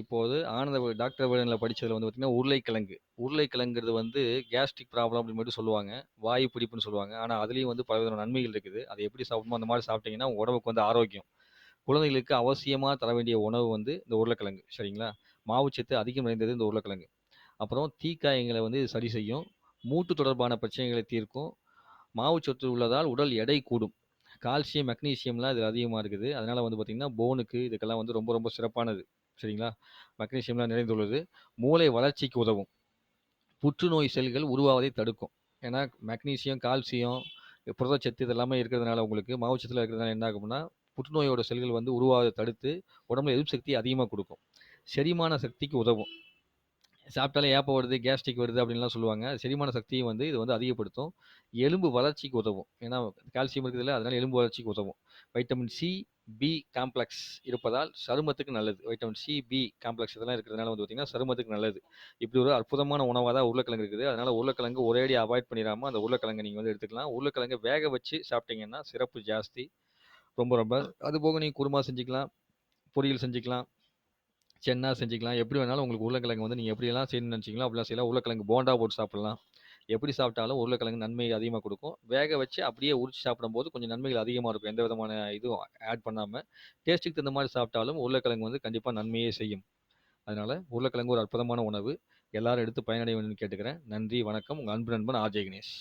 இப்போது ஆனந்த டாக்டர் விகடனில படித்ததில் வந்து பார்த்திங்கன்னா உருளைக்கிழங்கு. உருளைக்கிழங்குறது வந்து கேஸ்ட்ரிக் ப்ராப்ளம் அப்படின்னு மட்டும் சொல்லுவாங்க. வாயு பிடிப்புன்னு சொல்லுவாங்க. ஆனால் அதுலேயும் வந்து பலவிதமான நன்மைகள் இருக்குது. அதை எப்படி சாப்பிடணுமோ அந்த மாதிரி சாப்பிட்டீங்கன்னா, உடம்புக்கு வந்து ஆரோக்கியம். குழந்தைகளுக்கு அவசியமாக தர வேண்டிய உணவு வந்து இந்த உருளைக்கிழங்கு. சரிங்களா? மாவுச்சத்து அதிகம் நிறைந்தது இந்த உருளைக்கிழங்கு. அப்புறம் தீக்காயங்களை வந்து இது சரி செய்யும். மூட்டு தொடர்பான பிரச்சனைகளை தீர்க்கும். மாவுச்சத்து உள்ளதால் உடல் எடை கூடும். கால்சியம், மெக்னீசியம்லாம் இதில் அதிகமாக இருக்குது. அதனால் வந்து பார்த்திங்கன்னா போனுக்கு இதுக்கெல்லாம் வந்து ரொம்ப ரொம்ப சிறப்பானது. சரிங்களா? மக்னீசியம்லாம் நிறைந்துள்ளது. மூளை வளர்ச்சிக்கு உதவும். புற்றுநோய் செல்கள் உருவாவதை தடுக்கும். ஏன்னா, மக்னீசியம் கால்சியம், புரதச்சத்து இது எல்லாமே இருக்கிறதுனால உங்களுக்கு மாவுச்சத்தில் இருக்கிறதுனால என்ன ஆகும்னா, புற்றுநோயோட செல்கள் வந்து உருவாவதை தடுத்து, உடம்புல எதிர்ப்பு சக்தி அதிகமாக கொடுக்கும் செரிமான சக்திக்கு உதவும். சாப்பிட்டாலே ஏப்பம் வருது, கேஸ்ட்ரிக் வருது அப்படின்லாம் சொல்லுவாங்க. செரிமான சக்திய வந்து இது வந்து அதிகப்படுத்தும். எலும்பு வளர்ச்சிக்கு உதவும். ஏன்னா, கால்சியம் இருக்குதுல்ல, அதனால எலும்பு வளர்ச்சிக்கு உதவும். வைட்டமின் சி, பி காம்ப்ளக்ஸ் இருப்பதால் சருமத்துக்கு நல்லது. வைட்டமின் சி, பி காம்ப்ளக்ஸ் இதெல்லாம் இருக்கிறதுனால வந்து பார்த்தீங்கன்னா, சருமத்துக்கு நல்லது. இப்படி ஒரு அற்புதமான உணவா தான் உருளைக்கிழங்கு இருக்குது. அதனால உருளைக்கிழங்கு ஒரேடியா அவாய்ட் பண்ணிறாம, அந்த உருளைக்கிழங்க நீங்க வந்து எடுத்துக்கலாம். உருளைக்கிழங்க வேக வச்சு சாப்பிட்டீங்கன்னா, சிறப்பு ஜாஸ்தி. ரொம்ப ரொம்ப அதுபோக நீங்க குருமா செஞ்சுக்கலாம், பொரியல் செஞ்சுக்கலாம், சென்னா செஞ்சுக்கலாம். எப்படி வேணாலும் உங்களுக்கு உருளைக்கிழங்கு வந்து நீங்கள் எப்படியெல்லாம் செய்யணும்னு நினைச்சீங்களோ, அப்படிலாம் செய்யலாம். உருளைக்கிழங்கு போண்டா போட்டு சாப்பிடலாம். எப்படி சாப்பிட்டாலும் உருளைக்கிழங்கு நன்மை அதிகமாக கொடுக்கும் வேக வச்சு அப்படியே உரிச்சு சாப்பிடும்போது கொஞ்சம் நன்மைகள் அதிகமாக இருக்கும். எந்த விதமான இதுவும் ஆட் பண்ணாமல் டேஸ்ட்டுக்கு தகுந்த மாதிரி சாப்பிட்டாலும் உருளைக்கிழங்கு வந்து கண்டிப்பாக நன்மையே செய்யும். அதனால் உருளைக்கிழங்கு ஒரு அற்புதமான உணவு. எல்லாரும் எடுத்து பயனடைய வேணும்னு கேட்டுக்கிறேன். நன்றி, வணக்கம். உங்கள் அன்பு நண்பன் ஆர்.ஜே. கணேஷ்.